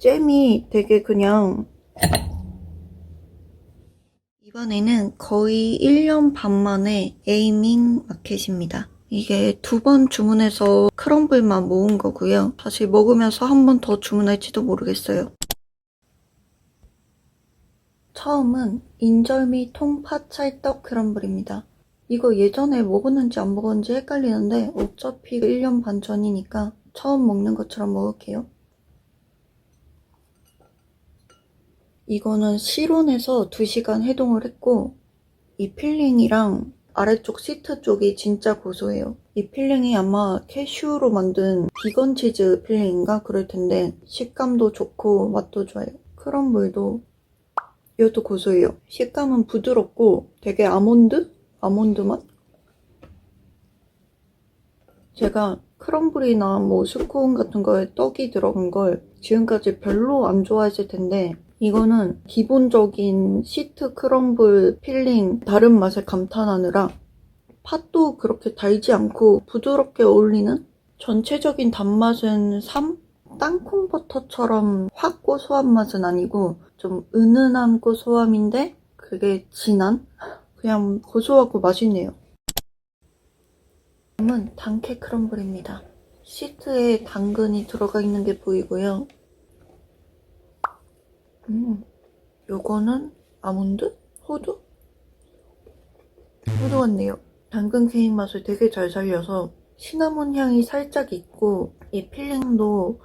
잼이 되게 그냥 이번에는 거의 1년 반 만에 에이밍 마켓입니다. 이게 두 번 주문해서 크럼블만 모은 거고요. 다시 먹으면서 한 번 더 주문할지도 모르겠어요. 처음은 인절미 통팥 찰떡 크럼블입니다. 이거 예전에 먹었는지 안 먹었는지 헷갈리는데 어차피 1년 반 전이니까 처음 먹는 것처럼 먹을게요. 이거는 실온에서 2시간 해동을 했고 이 필링이랑 아래쪽 시트 쪽이 진짜 고소해요. 이 필링이 아마 캐슈로 만든 비건 치즈 필링인가 그럴 텐데 식감도 좋고 맛도 좋아요. 크럼블도 이것도 고소해요. 식감은 부드럽고 되게 아몬드? 아몬드 맛? 제가 크럼블이나 뭐 스콘 같은 거에 떡이 들어간 걸 지금까지 별로 안 좋아했을 텐데 이거는 기본적인 시트 크럼블 필링 다른 맛을 감탄하느라 팥도 그렇게 달지 않고 부드럽게 어울리는 전체적인 단맛은 3? 땅콩 버터처럼 확 고소한 맛은 아니고 좀 은은한 고소함인데 그게 진한? 그냥 고소하고 맛있네요. 다음은 당캐 크럼블입니다. 시트에 당근이 들어가 있는 게 보이고요. 음, 요거는 아몬드? 호두? 호두 같네요. 당근 케이크 맛을 되게 잘 살려서 시나몬 향이 살짝 있고 이 필링도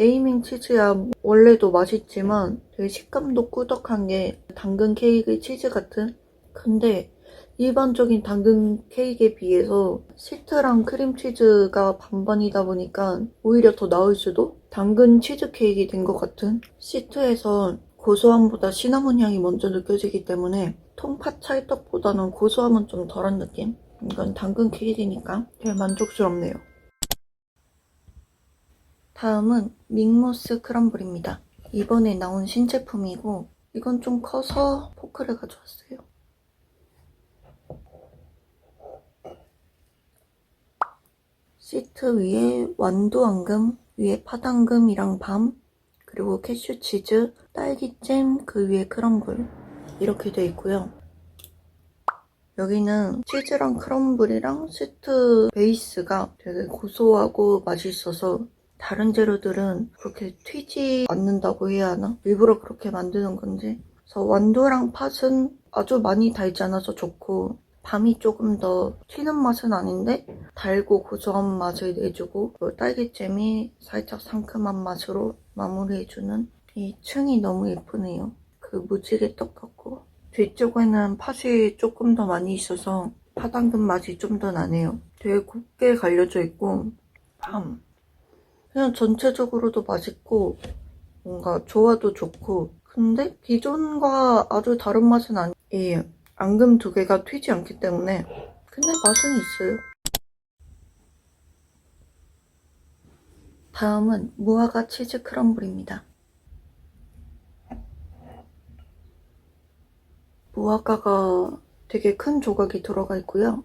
에이밍 치즈야 원래도 맛있지만 되게 식감도 꾸덕한 게 당근 케이크 치즈 같은 근데 일반적인 당근 케이크에 비해서 시트랑 크림치즈가 반반이다 보니까 오히려 더 나을 수도? 당근 치즈 케이크가 된것 같은? 시트에서 고소함보다 시나몬 향이 먼저 느껴지기 때문에 통팥 찰떡보다는 고소함은 좀 덜한 느낌? 이건 당근 케이크니까 되게 만족스럽네요. 다음은 믹모스 크럼블입니다. 이번에 나온 신제품이고 이건 좀 커서 포크를 가져왔어요. 시트 위에 완두 앙금, 위에 파당금이랑 밤, 그리고 캐슈치즈, 딸기잼, 그 위에 크럼블 이렇게 돼 있고요. 여기는 치즈랑 크럼블이랑 시트 베이스가 되게 고소하고 맛있어서 다른 재료들은 그렇게 튀지 않는다고 해야 하나? 일부러 그렇게 만드는 건지 그래서 완두랑 팥은 아주 많이 달지 않아서 좋고 밤이 조금 더 튀는 맛은 아닌데 달고 고소한 맛을 내주고 그 딸기잼이 살짝 상큼한 맛으로 마무리해주는 이 층이 너무 예쁘네요. 그 무지개 떡 같고 뒤쪽에는 팥이 조금 더 많이 있어서 파당근 맛이 좀 더 나네요. 되게 곱게 갈려져 있고 밤 그냥 전체적으로도 맛있고 뭔가 조화도 좋고 근데 기존과 아주 다른 맛은 아니에요. 앙금 두 개가 튀지 않기 때문에 근데 맛은 있어요. 다음은 무화과 치즈 크럼블입니다. 무화과가 되게 큰 조각이 들어가 있고요.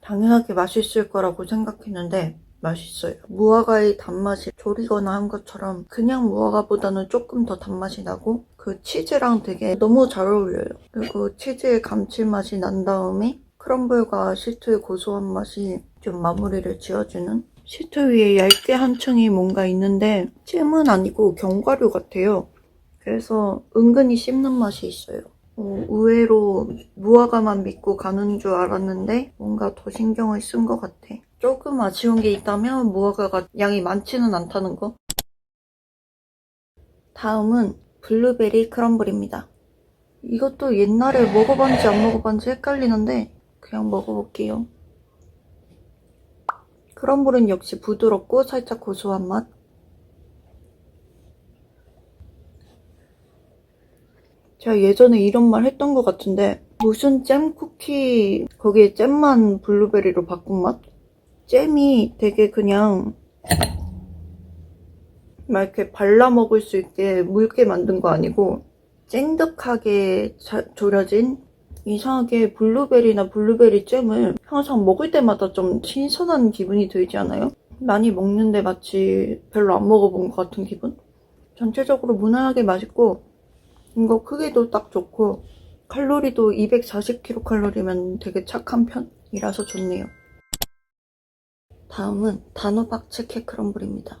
당연하게 맛있을 거라고 생각했는데 맛있어요. 무화과의 단맛이 졸이거나 한 것처럼 그냥 무화과보다는 조금 더 단맛이 나고 그 치즈랑 되게 너무 잘 어울려요. 그리고 치즈의 감칠맛이 난 다음에 크럼블과 시트의 고소한 맛이 좀 마무리를 지어주는 시트 위에 얇게 한 층이 뭔가 있는데 잼은 아니고 견과류 같아요. 그래서 은근히 씹는 맛이 있어요. 어, 의외로 무화과만 믿고 가는 줄 알았는데 뭔가 더 신경을 쓴 것 같아. 조금 아쉬운 게 있다면 무화과가 양이 많지는 않다는 거. 다음은 블루베리 크럼블입니다. 이것도 옛날에 먹어봤는지 안 먹어봤는지 헷갈리는데 그냥 먹어볼게요. 크럼블은 역시 부드럽고 살짝 고소한 맛. 제가 예전에 이런 말 했던 것 같은데 무슨 잼 쿠키 거기에 잼만 블루베리로 바꾼 맛? 잼이 되게 그냥 막 이렇게 발라 먹을 수 있게 묽게 만든 거 아니고 쨍득하게 자- 졸여진 이상하게 블루베리나 블루베리 잼을 항상 먹을 때마다 좀 신선한 기분이 들지 않아요? 많이 먹는데 마치 별로 안 먹어본 것 같은 기분? 전체적으로 무난하게 맛있고 이거 크기도 딱 좋고 칼로리도 240kcal면 되게 착한 편이라서 좋네요. 다음은 단호박 치케 크럼블입니다.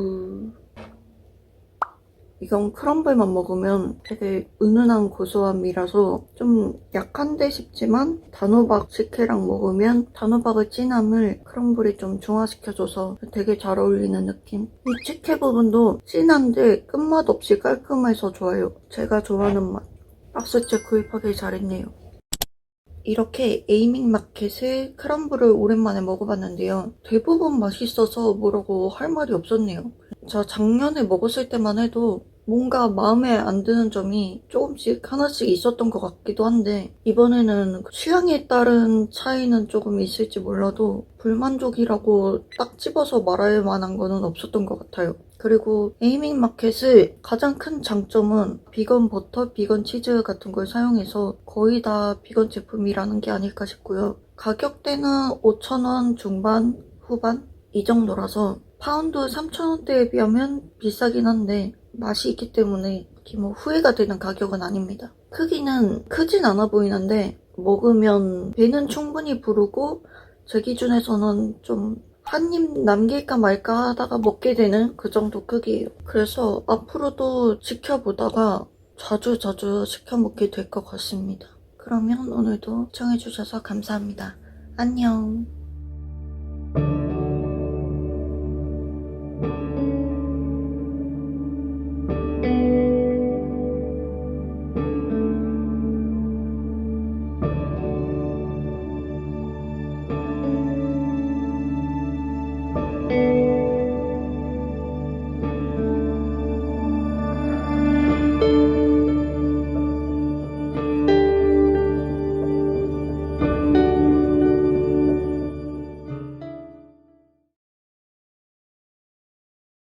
이건 크럼블만 먹으면 되게 은은한 고소함이라서 좀 약한데 싶지만 단호박 식혜랑 먹으면 단호박의 진함을 크럼블이 좀 중화시켜줘서 되게 잘 어울리는 느낌. 이 식혜 부분도 진한데 끝맛 없이 깔끔해서 좋아요. 제가 좋아하는 맛. 박스째 구입하길 잘했네요. 이렇게 에이밍 마켓의 크럼블을 오랜만에 먹어봤는데요. 대부분 맛있어서 뭐라고 할 말이 없었네요. 저 작년에 먹었을 때만 해도 뭔가 마음에 안 드는 점이 조금씩 하나씩 있었던 것 같기도 한데 이번에는 취향에 따른 차이는 조금 있을지 몰라도 불만족이라고 딱 집어서 말할 만한 거는 없었던 것 같아요. 그리고 에이밍 마켓의 가장 큰 장점은 비건 버터, 비건 치즈 같은 걸 사용해서 거의 다 비건 제품이라는 게 아닐까 싶고요. 가격대는 5,000원 중반, 후반 이 정도라서 파운드 3,000원대에 비하면 비싸긴 한데 맛이 있기 때문에 뭐 후회가 되는 가격은 아닙니다. 크기는 크진 않아 보이는데 먹으면 배는 충분히 부르고 제 기준에서는 좀 한 입 남길까 말까 하다가 먹게 되는 그 정도 크기예요. 그래서 앞으로도 지켜보다가 자주 자주 시켜 먹게 될 것 같습니다. 그러면 오늘도 시청해주셔서 감사합니다. 안녕.